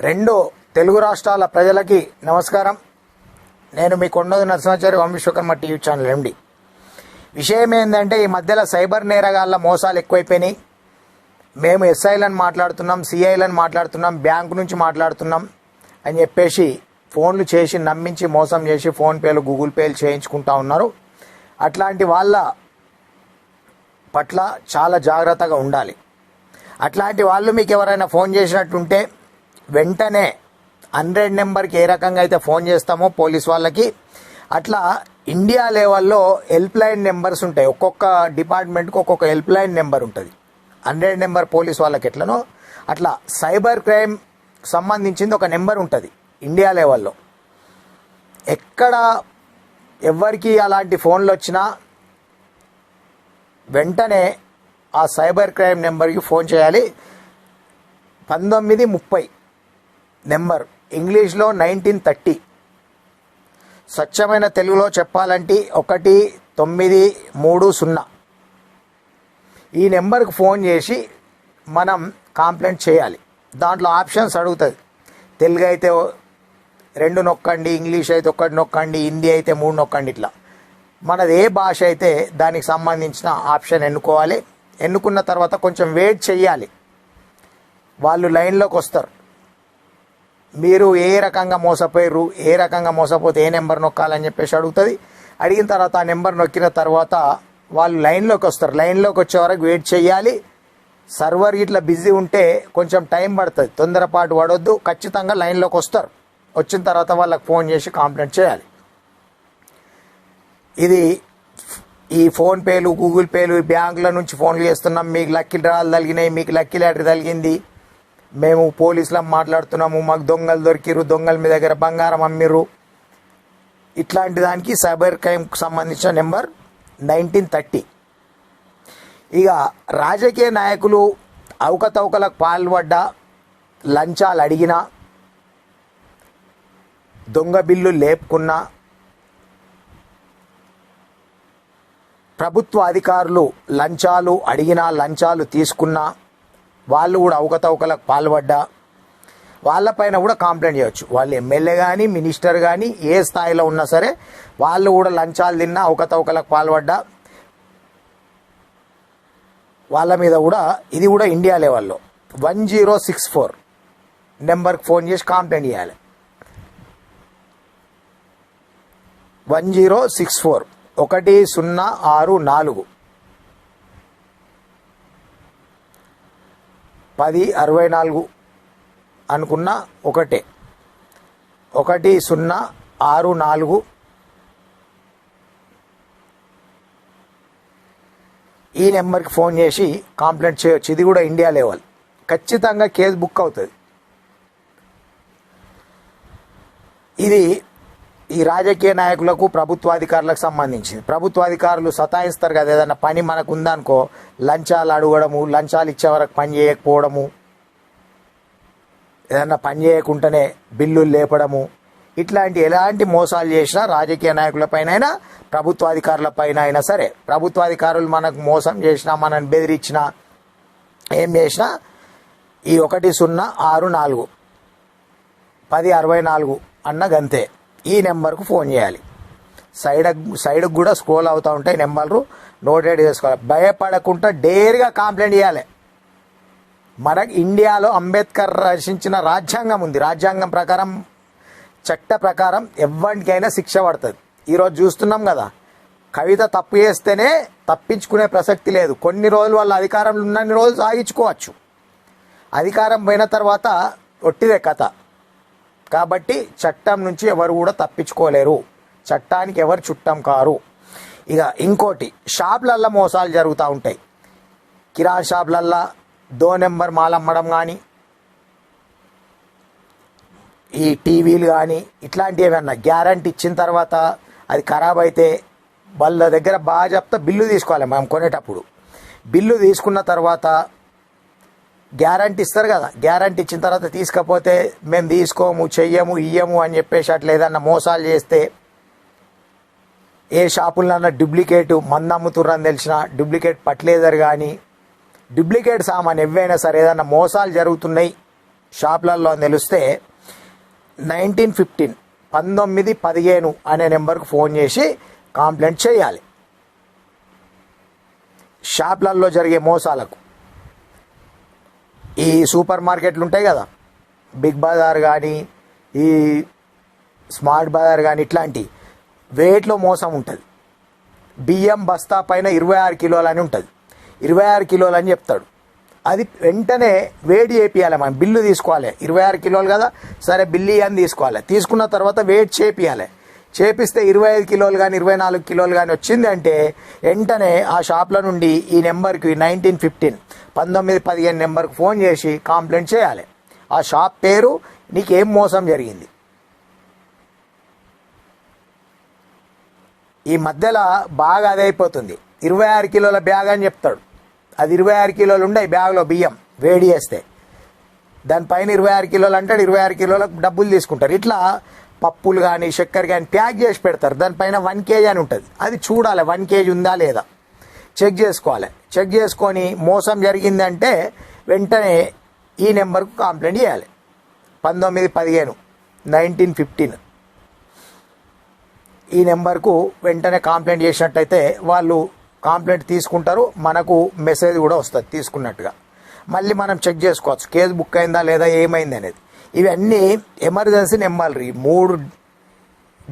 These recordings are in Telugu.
రెండు తెలుగు రాష్ట్రాల ప్రజలకి నమస్కారం. నేను మీ Kondodi Narasimhachari Vamshavishwakarma TV channel MD. విషయం ఏంటంటే ఈ మధ్యలో సైబర్ నేరగాళ్ళ మోసాలు ఎక్కువైపోయినాయి. మేము ఎస్ఐలను మాట్లాడుతున్నాం సిఐలను మాట్లాడుతున్నాం బ్యాంకు నుంచి మాట్లాడుతున్నాం అని చెప్పేసి ఫోన్లు చేసి నమ్మించి మోసం చేసి ఫోన్పేలు గూగుల్ పేలు చేయించుకుంటా ఉన్నారు. అట్లాంటి వాళ్ళ పట్ల చాలా జాగ్రత్తగా ఉండాలి. అట్లాంటి వాళ్ళు మీకు ఎవరైనా ఫోన్ చేసినట్టుంటే వెంటనే హండ్రెడ్ నెంబర్కి ఏ రకంగా అయితే ఫోన్ చేస్తామో పోలీస్ వాళ్ళకి అట్లా ఇండియా లెవెల్లో హెల్ప్ లైన్ నెంబర్స్ ఉంటాయి. ఒక్కొక్క డిపార్ట్మెంట్కి ఒక్కొక్క హెల్ప్ లైన్ నెంబర్ ఉంటుంది. హండ్రెడ్ నెంబర్ పోలీస్ వాళ్ళకి ఎట్లనో అట్లా సైబర్ క్రైమ్ సంబంధించింది ఒక నెంబర్ ఉంటుంది ఇండియా లెవెల్లో. ఎక్కడ ఎవరికి అలాంటి ఫోన్లు వచ్చినా వెంటనే ఆ సైబర్ క్రైమ్ నెంబర్కి ఫోన్ చేయాలి. పంతొమ్మిది ముప్పై నెంబర్. ఇంగ్లీష్లో నైన్టీన్ థర్టీ. స్వచ్ఛమైన తెలుగులో చెప్పాలంటే ఒకటి తొమ్మిది మూడు సున్నా. ఈ నెంబర్కి ఫోన్ చేసి మనం కంప్లైంట్ చేయాలి. దాంట్లో ఆప్షన్స్ అడుగుతుంది తెలుగు అయితే రెండు నొక్కండి ఇంగ్లీష్ అయితే ఒకటి నొక్కండి హిందీ అయితే మూడు నొక్కండి ఇట్లా. మనది ఏ భాష అయితే దానికి సంబంధించిన ఆప్షన్ ఎన్నుకోవాలి. ఎన్నుకున్న తర్వాత కొంచెం వెయిట్ చేయాలి వాళ్ళు లైన్లోకి వస్తారు. మీరు ఏ రకంగా మోసపోయారు ఏ రకంగా మోసపోతే ఏ నెంబర్ నొక్కాలని చెప్పేసి అడుగుతుంది. అడిగిన తర్వాత ఆ నెంబర్ నొక్కిన తర్వాత వాళ్ళు లైన్లోకి వస్తారు. లైన్లోకి వచ్చే వరకు వెయిట్ చేయాలి. సర్వర్ ఇట్లా బిజీ ఉంటే కొంచెం టైం పడుతుంది. తొందరపాటు పడొద్దు. ఖచ్చితంగా లైన్లోకి వస్తారు. వచ్చిన తర్వాత వాళ్ళకి ఫోన్ చేసి కంప్లైంట్ చేయాలి. ఇది ఈ ఫోన్పేలు గూగుల్ పేలు బ్యాంకుల నుంచి ఫోన్లు చేస్తున్నాం. మీకు లక్కీ డ్రాలు తగినాయి మీకు లక్కీ లాటరీ తగిలింది. మేము పోలీసులం మాట్లాడుతున్నాము మాకు దొంగలు దొరికిరు దొంగల మీ దగ్గర బంగారం అమ్మిర్రు. ఇట్లాంటి దానికి సైబర్ క్రైమ్కి సంబంధించిన నెంబర్ నైన్టీన్ థర్టీ. ఇక రాజకీయ నాయకులు అవకతవకలకు పాల్పడ్డ లంచాలు అడిగినా దొంగ బిల్లు లేపుకున్నా ప్రభుత్వ అధికారులు లంచాలు అడిగినా లంచాలు తీసుకున్నా వాళ్ళు కూడా అవకతవకలకు పాల్పడ్డా. వాళ్ళపైన కూడా కంప్లైంట్ చేయొచ్చు. వాళ్ళు ఎమ్మెల్యే కానీ మినిస్టర్ కానీ ఏ స్థాయిలో ఉన్నా సరే వాళ్ళు కూడా లంచాలు తిన్నా అవకతవకలకు పాల్పడ్డా. వాళ్ళ మీద కూడా ఇది కూడా ఇండియా లెవెల్లో వన్ జీరో సిక్స్ ఫోర్ నెంబర్కి ఫోన్ చేసి కంప్లైంట్ చేయాలి. వన్ జీరో సిక్స్ ఫోర్ ఒకటి సున్నా ఆరు నాలుగు పది అరవై నాలుగు అనుకున్న ఒకటే. ఒకటి సున్నా ఆరు నాలుగు. ఈ నెంబర్కి ఫోన్ చేసి కంప్లైంట్ చేయొచ్చు. ఇది కూడా ఇండియా లెవెల్. ఖచ్చితంగా కేసు బుక్ అవుతుంది. ఇది ఈ రాజకీయ నాయకులకు ప్రభుత్వాధికారులకు సంబంధించింది. ప్రభుత్వాధికారులు సతాయిస్తారు కదా ఏదైనా పని మనకు ఉందనుకో లంచాలు అడగడము లంచాలు ఇచ్చే వరకు పని చేయకపోవడము ఏదన్నా పని చేయకుండానే బిల్లులు లేపడము ఇట్లాంటి ఎలాంటి మోసాలు చేసినా రాజకీయ నాయకులపైన అయినా ప్రభుత్వాధికారులపైన అయినా సరే ప్రభుత్వాధికారులు మనకు మోసం చేసినా మనల్ని బెదిరించినా ఏం చేసినా ఈ ఒకటి సున్నా ఆరు నాలుగు పది అరవై నాలుగు అన్న గంతే. ఈ నెంబర్కు ఫోన్ చేయాలి. సైడ్ సైడ్కి కూడా స్క్రోల్ అవుతూ ఉంటాయి నెంబర్లు. నోటెడ్ చేసుకోవాలి. భయపడకుండా డేర్గా కంప్లైంట్ చేయాలి మన ఇండియాలో అంబేద్కర్ రచించిన రాజ్యాంగం ఉంది. రాజ్యాంగం ప్రకారం చట్ట ప్రకారం ఎవరికైనా శిక్ష పడుతుంది. ఈరోజు చూస్తున్నాం కదా కవిత తప్పు చేస్తేనే తప్పించుకునే ప్రసక్తి లేదు. కొన్ని రోజులు వాళ్ళ అధికారంలో ఉన్నన్ని రోజులు సాగించుకోవచ్చు. అధికారం పోయిన తర్వాత ఒట్టిదే కథ. కాబట్టి చట్టం నుంచి ఎవరు కూడా తప్పించుకోలేరు. చట్టానికి ఎవరు చుట్టం కారు. ఇక ఇంకోటి షాపులల్లో మోసాలు జరుగుతూ ఉంటాయి. కిరాణా షాపులల్లో దో నెంబర్ మాల్ అమ్మడం కానీ ఈ టీవీలు కానీ ఇట్లాంటివి ఏమన్నా గ్యారంటీ ఇచ్చిన తర్వాత అది ఖరాబ్ అయితే వాళ్ళ దగ్గర బాగా చెప్తా బిల్లు తీసుకోవాలి మనం కొనేటప్పుడు. బిల్లు తీసుకున్న తర్వాత గ్యారంటీ ఇస్తారు కదా. గ్యారంటీ ఇచ్చిన తర్వాత తీసుకపోతే మేము తీసుకోము చెయ్యము ఇయ్యము అని చెప్పేసి అట్లా ఏదన్నా మోసాలు చేస్తే ఏ షాపులన్నా డూప్లికేట్ మందు అమ్ముతుర్రని తెలిసిన డూప్లికేట్ పట్లేదర్ కానీ డూప్లికేట్ సామాన్ ఎవైనా సరే ఏదన్నా మోసాలు జరుగుతున్నాయి షాపులలో అని తెలిస్తే నైన్టీన్ ఫిఫ్టీన్ పంతొమ్మిది పదిహేను అనే నెంబర్కు ఫోన్ చేసి కంప్లైంట్ చేయాలి. షాప్లలో జరిగే మోసాలకు. ఈ సూపర్ మార్కెట్లు ఉంటాయి కదా. బిగ్ బజార్ కానీ ఈ స్మార్ట్ బజార్ కానీ ఇట్లాంటి వెయిట్లో మోసం ఉంటుంది. బియ్యం బస్తా పైన ఇరవై ఆరు కిలోలు అని ఉంటుంది. ఇరవై ఆరు కిలోలు అని చెప్తాడు. అది వెంటనే వేడి చేపియాలి మనం. బిల్లు తీసుకోవాలి. ఇరవై ఆరు కిలోలు కదా సరే బిల్లు అని తీసుకోవాలి. తీసుకున్న తర్వాత వెయిట్ చేపియాలి. చేపిస్తే ఇరవై ఐదు కిలోలు కానీ ఇరవై నాలుగు కిలోలు కానీ వచ్చిందంటే వెంటనే ఆ షాప్ల నుండి ఈ నెంబర్కి నైన్టీన్ ఫిఫ్టీన్ పంతొమ్మిది పదిహేను నెంబర్కి ఫోన్ చేసి కంప్లైంట్ చేయాలి. ఆ షాప్ పేరు నీకేం మోసం జరిగింది? ఈ మధ్యలో బాగా అదైపోతుంది. ఇరవై ఆరు కిలోల బ్యాగ్ అని చెప్తాడు. అది ఇరవై ఆరు కిలోలు ఉండే బ్యాగ్లో బియ్యం వేడి చేస్తే. దానిపైన ఇరవై ఆరు కిలోలు అంటాడు ఇరవై ఆరు కిలోలకు డబ్బులు తీసుకుంటారు. ఇట్లా పప్పులు కానీ చక్కెర కానీ ప్యాక్ చేసి పెడతారు. దానిపైన వన్ కేజీ అని ఉంటుంది. అది చూడాలి వన్ కేజీ ఉందా లేదా. చెక్ చేసుకోవాలి. చెక్ చేసుకొని మోసం జరిగిందంటే వెంటనే ఈ నెంబర్కు కంప్లైంట్ చేయాలి. పంతొమ్మిది పదిహేను నైన్టీన్ ఫిఫ్టీన్. ఈ నెంబర్కు వెంటనే కంప్లైంట్ చేసినట్టయితే వాళ్ళు కంప్లైంట్ తీసుకుంటారు. మనకు మెసేజ్ కూడా వస్తుంది తీసుకున్నట్టుగా. మళ్ళీ మనం చెక్ చేసుకోవచ్చు. కేసు బుక్ అయిందా లేదా ఏమైంది అనేది. ఇవన్నీ ఎమర్జెన్సీ నెంబర్లు ఈ మూడు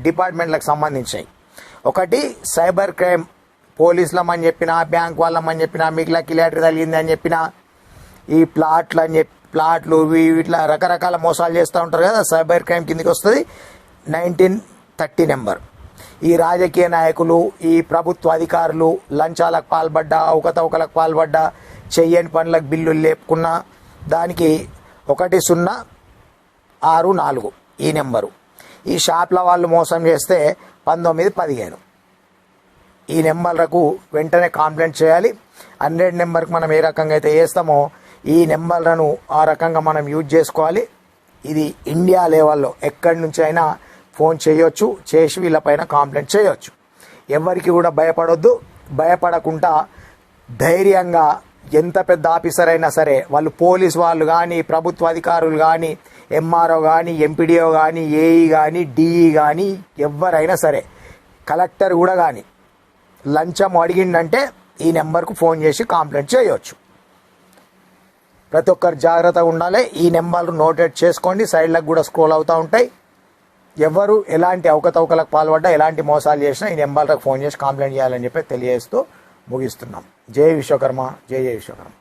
డిపార్ట్మెంట్లకు సంబంధించినవి ఒకటి సైబర్ క్రైమ్ పోలీసులమని చెప్పిన బ్యాంక్ వాళ్ళమని చెప్పిన మీకు లక్కిలాటరీ తగిలింది అని చెప్పిన ఈ ప్లాట్లు అని చెప్పి ప్లాట్లు ఇవి ఇట్లా రకరకాల మోసాలు చేస్తూ ఉంటారు కదా సైబర్ క్రైమ్ కిందకి వస్తుంది. Nineteen thirty number. ఈ రాజకీయ నాయకులు ఈ ప్రభుత్వ అధికారులు లంచాలకు పాల్పడ్డ అవకతవకలకు పాల్పడ్డ చెయ్యని పనులకు బిల్లులు లేపుకున్న దానికి ఒకటి సున్నా ఆరు నాలుగు ఈ నెంబరు. ఈ షాప్ల వాళ్ళు మోసం చేస్తే పంతొమ్మిది పదిహేను. ఈ నెంబర్లకు వెంటనే కంప్లైంట్ చేయాలి. హండ్రెడ్ నెంబర్కి మనం ఏ రకంగా అయితే వేస్తామో ఈ నెంబర్లను ఆ రకంగా మనం యూజ్ చేసుకోవాలి. ఇది ఇండియా లెవెల్లో ఎక్కడి నుంచి అయినా ఫోన్ చేయొచ్చు చేసి వీళ్ళపైన కంప్లైంట్ చేయొచ్చు. ఎవరికి కూడా భయపడొద్దు. భయపడకుండా ధైర్యంగా ఎంత పెద్ద ఆఫీసర్ అయినా సరే వాళ్ళు పోలీస్ వాళ్ళు కానీ ప్రభుత్వ అధికారులు కానీ ఎంఆర్ఓ కానీ ఎంపీడీఓ కానీ ఏఈ కానీ డిఈ కానీ ఎవరైనా సరే కలెక్టర్ కూడా కానీ లంచం అడిగిందంటే ఈ నెంబర్కు ఫోన్ చేసి కంప్లైంట్ చేయవచ్చు ప్రతి ఒక్కరు జాగ్రత్తగా ఉండాలి. ఈ నెంబర్లు నోటెడ్ చేసుకోండి. సైడ్లకు కూడా స్క్రోల్ అవుతూ ఉంటాయి. ఎవరు ఎలాంటి అవకతవకలకు పాల్పడ్డా ఎలాంటి మోసాలు చేసినా ఈ నెంబర్లకు ఫోన్ చేసి కంప్లైంట్ చేయాలని చెప్పి తెలియజేస్తూ ముగిస్తున్నాం. జై విశ్వకర్మ. జై జై విశ్వకర్మ.